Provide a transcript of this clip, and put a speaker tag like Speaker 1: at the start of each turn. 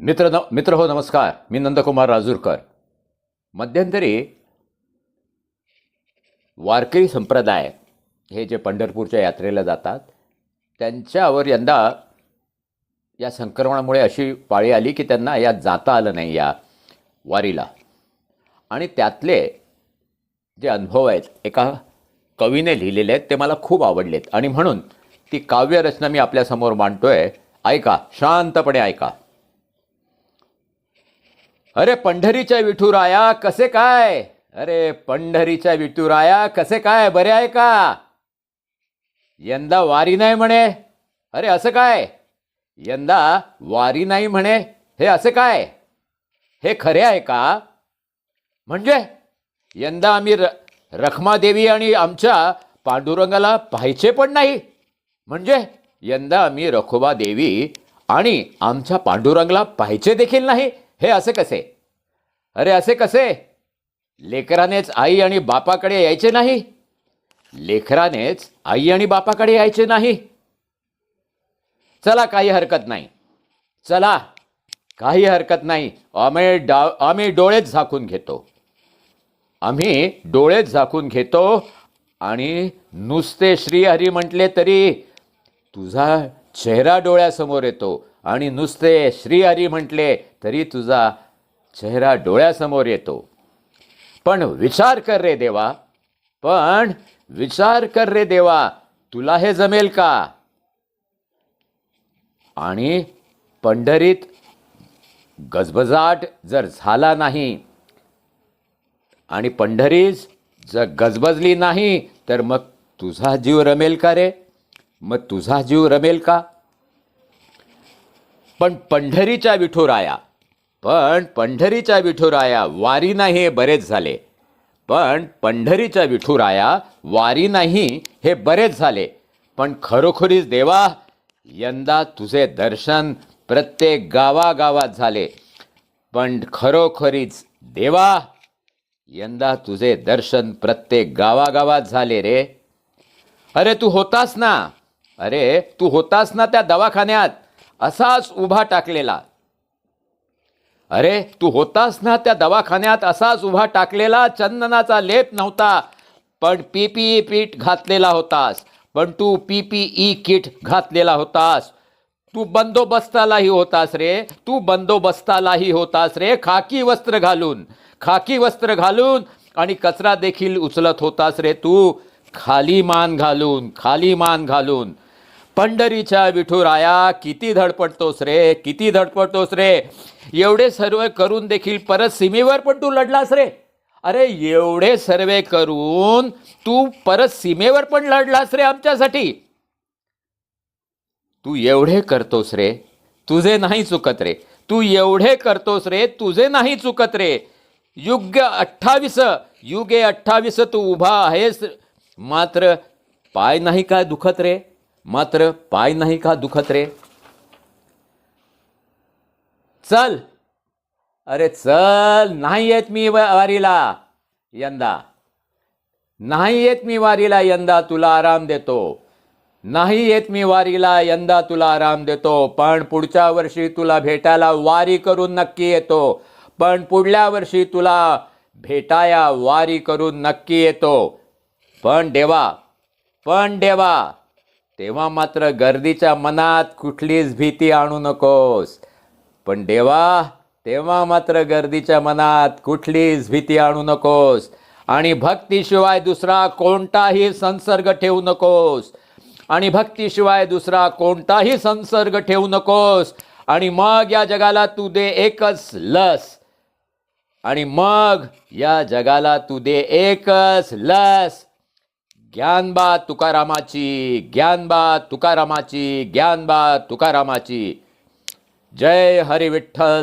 Speaker 1: मित्र न मित्र हो नमस्कार. मी नंदकुमार राजूरकर. मध्यंतरी वारकरी संप्रदाय हे जे पंढरपूरच्या यात्रेला जातात त्यांच्यावर यंदा या संक्रमणामुळे अशी पाळी आली की त्यांना यात जाता आलं नाही या वारीला. आणि त्यातले जे अनुभव आहेत एका कवीने लिहिलेले आहेत ते मला खूप आवडलेत. आणि म्हणून ती काव्यरचना मी आपल्यासमोर मांडतो आहे ऐका शांतपणे ऐका. अरे पंढरीच्या विठुराया कसे काय? अरे पंढरीच्या विठुराया कसे काय? बरे आहे का? यंदा वारी नाही म्हणे. अरे असं काय? यंदा वारी नाही म्हणे. हे असे काय? हे खरे आहे का? म्हणजे यंदा आम्ही र रखमादेवी आणि आमच्या पांडुरंगाला पाहायचे पण नाही. म्हणजे यंदा आम्ही रखोबा देवी आणि आमच्या पांडुरंगाला पाहायचे देखील नाही. हे असे कसे? अरे असे कसे? लेकरानेच आई आणि बापाकडे यायचे नाही. लेकरानेच आई आणि बापाकडे यायचे नाही. चला काही हरकत नाही. चला काही हरकत नाही. आम्ही डा आम्ही डोळेच झाकून घेतो. आम्ही डोळेच झाकून घेतो आणि नुसते श्रीहरी म्हटले तरी तुझा चेहरा डोळ्यासमोर येतो. आणि नुसते श्रीहरी म्हटले तरी तुझा चेहरा डोळ्यासमोर येतो. पण विचार कर रे देवा पण विचार कर रे देवा तुला हे जमेल का? आणि पंढरीत गजबजाट जर झाला नाही आणि पंढरीच जर गजबजली नाही तर मग तुझा जीव रमेल का रे? मग तुझा जीव रमेल का? पण पंढरीच्या विठुराया पण पंढरीच्या विठुराया वारी नाही हे बरेच झाले. पण पंढरीच्या विठुराया वारी नाही हे बरेच झाले. पण खरोखरीच देवा यंदा तुझे दर्शन प्रत्येक गावागावात झाले. पण खरोखरीच देवा यंदा तुझे दर्शन प्रत्येक गावागावात झाले रे. अरे तू होतास ना. अरे तू होतास ना त्या दवाखान्यात. असाच उभा टाकलेला. अरे तू होतास ना त्या दवाखान्यात असाच उभा टाकलेला चंदनाचा लेप नव्हता. पण पीपीई ई किट घातलेला होतास. पण तू पीपीई ई किट घातलेला होतास. तू बंदोबस्तालाही होतास रे तू बंदोबस्तालाही होतास रे खाकी वस्त्र घालून. खाकी वस्त्र घालून आणि कचरा देखील उचलत होतास रे तू. खाली मान घालून खाली मान घालून. पंढरीच्या विठुराया किती धडपडतोस रे किती धडपडतोस रे. एवढे सर्व करून देखील परत सीमेवर पण तू लढलास रे. अरे एवढे सर्वे करून तू परत सीमेवर पण लढलास रे आमच्यासाठी. तू एवढे करतोस रे तुझे नाही चुकत रे. तू एवढे करतोस रे तुझे नाही चुकत रे. युग अठ्ठावीस युगे अठ्ठावीस तू उभा आहेस. मात्र पाय नाही काय दुखत रे? मात्र पाय नाही का दुखत रे? चल. अरे चल. नाही येत मी वारीला. यंदा. नाही येत मी वारीला यंदा तुला आराम देतो. नाही येत मी वारीला यंदा तुला आराम देतो. पण पुढच्या वर्षी तुला भेटायला वारी करून नक्की येतो. पण पुढल्या वर्षी तुला भेटाया वारी करून नक्की येतो. पण देवा. पण देवा. तेव्हा मात्र गर्दीच्या मनात कुठलीच भीती आणू नकोस. पण देवा तेव्हा मात्र गर्दीच्या मनात कुठलीच भीती आणू नकोस. आणि भक्तीशिवाय दुसरा कोणताही संसर्ग ठेवू नकोस. आणि भक्तीशिवाय दुसरा कोणताही संसर्ग ठेवू नकोस. आणि मग या जगाला तू दे एकच लस. आणि मग या जगाला तू दे एकच लस. ज्ञानबा तुकारामाची ज्ञानबा तुकारामाची ज्ञानबा तुकारामाची. जय हरी विठ्ठल